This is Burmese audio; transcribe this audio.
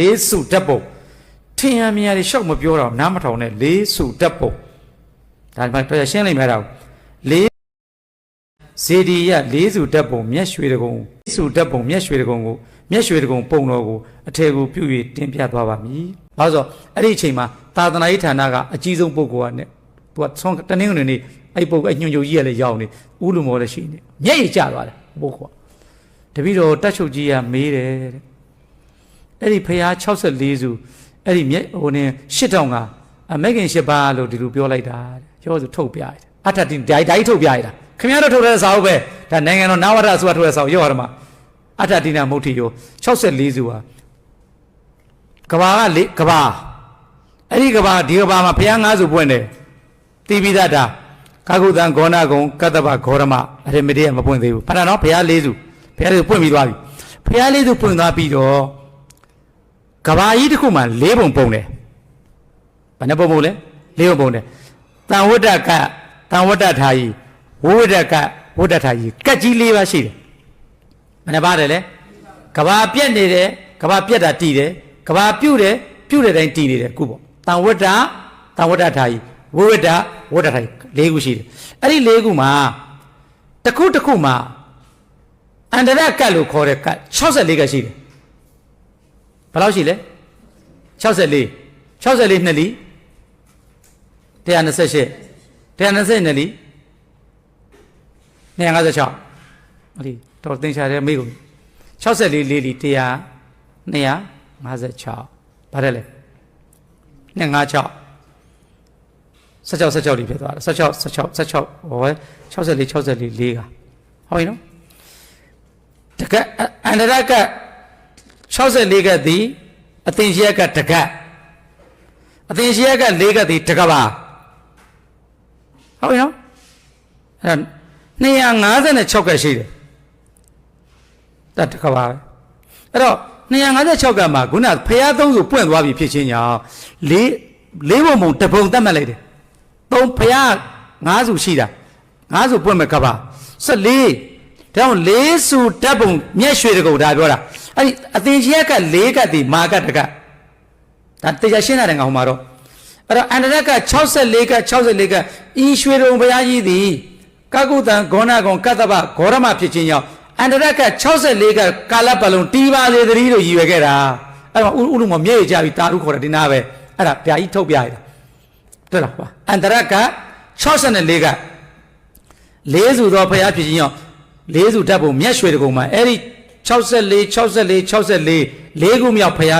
လေးစုဓာတ်ပုံထင်ရမြင်ရရှောက်မပြောတော့နားမထောင်နဲ့လေးစုဓာတ်ပုံဒါမှတော့ရှင်းလိုက်မယ်တော့လေးဇေဒီယလေးစုဓာတ်ပုံမျက်ရွှေတကုံလေးစုဓာတ်ပုံမျက်ရွှေတကုံကိုမျက်ရွှေတကုံပုံတော်ကိုအထည်ကိုပြု၍တင်ပြသွားပါမည်။ဘာလို့ဆိုအဲ့ဒီအချိန်မှာသာသနာရေးဌာနကအကြီးဆုံးပုဂ္ဂိုလ်ကနဲ့သူကဆုံးတနင်္ဂနွေနေ့အဲ့ပုဂ္ဂိုလ်အညွှန်ချုပ်ကြီးကလည်းရောက်နေဥလူမောလည်းရှိနေမျက်ရည်ကျသွားတယ်ပုဂ္ဂိုလ်ကတပည့်တော်တက်ချုပ်ကြီးကမေးတယ်တဲ့ အဲ့ဒီဖျား64စုအဲ့ဒီမြက်ဟိုနေ8000ကအမေခင်8ပါးလို့ဒီလိုပြောလိုက်တာတဲ့ကျောစုထုတ်ပြရတယ်အထတင်ဓာတ်ဓာတ်ထုတ်ပြရတာခင်ဗျားတို့ထုတ်တဲ့စာအုပ်ပဲဒါနိုင်ငံတော်နဝရဆိုတာထုတ်တဲ့စာအုပ်ရောရမှာအထတိနာမုတ်တိယော64စုဟာကဘာကလေကဘာအဲ့ဒီကဘာဒီကဘာမှာဖျား9စုပွင့်တယ်တိပိဒတာကာကုတံဂောနာကုံကတ္တဗဂောရမအရမတေယမပွင့်သေးဘူးဖဏနော်ဖျား၄စုဖျား၄စုပွင့်ပြီးသွားပြီဖျား၄စုပွင့်သွားပြီးတော့ ကဘာကြီးတစ်ခုမှ၄ပုံပုံတယ်ဘယ်နှပုံပုံလဲ၄ပုံပုံတယ်တန်ဝတ္တကတန်ဝတ္တထာယီဝဝတ္တကဝတ္တထာယီကတ်ကြီး၄ပါးရှိတယ်ဘယ်နှပါတယ်လဲကဘာပြက်နေတယ်ကဘာပြက်တာတည်တယ်ကဘာပြုတ်တယ်ပြုတ်တဲ့တိုင်းတည်နေတယ်ခုပေါ့တန်ဝတ္တတန်ဝတ္တထာယီဝဝတ္တဝတ္တထာယီ၄ခုရှိတယ်အဲ့ဒီ၄ခုမှာတစ်ခုတစ်ခုမှာအန္တရကတ်လို့ခေါ်တဲ့ကတ်64ကတ်ရှိတယ် ဘယ်လောက်ရှိလဲ64 64နှစ်လီ128 120နှစ်လီ256အဲ့ဒီတော်တင်ချာတဲ့မိကုန်64လေးလေးလီ100 256ဘာတဲ့လဲ256 16 16လေးဖြစ်သွားတယ်16 16 16ဟော64 64လေး4ကဟုတ်ပြီနော်တကအန္တရက 64ကသည်အသင်ရှိရကတကတ်အသင်ရှိရက၄ကသည်တကပါဟုတ်ပြီနော်အဲ့256ကရှိတယ်တတကပါပဲအဲ့တော့256ကမှာခုနဖရာသုံးဆိုပွင့်သွားပြီဖြစ်ချင်းကြောင့်လေးလေးဘုံဘုံတစ်ပုံတတ်မှတ်လိုက်တယ်သုံးဖရာ၅စုရှိတာ၅စုပွင့်မဲ့ကပါ14 ဒါကြောင့်လေးစုတပ်ပုံမျက်ရွှေတကုံဒါပြောတာအဲ့ဒီအသင်ကြီးက၄ကတ်ဒီမာကတ်တကတ်ဒါတရားရှင်းတာတယ်ငါဟိုမှာတော့အဲ့တော့အန္တရက64ကတ်64ကတ်ဤရွှေတုံဘုရားကြီးသည်ကကုတံဂောဏကုံကတ္တဗဂောရမဖြစ်ခြင်းကြောင့်အန္တရက64ကတ်ကာလပတ်လုံးတီးပါလေသတိလို့ရည်ရွယ်ခဲ့တာအဲ့တော့ဥဥလူမမျက်ရည်ကြပြီတာရုခေါ်တယ်ဒီနာပဲအဲ့ဒါဗျာကြီးထုတ်ပြရတာတွေ့လားကွာအန္တရက64ကတ်လေးစုသောဖရာဖြစ်ခြင်းကြောင့် လေးစုတတ်ဖို့မျက်ရွှေတကုံမှာအဲ့ဒီ64 64 64လေးခုမြောက်ဖရာ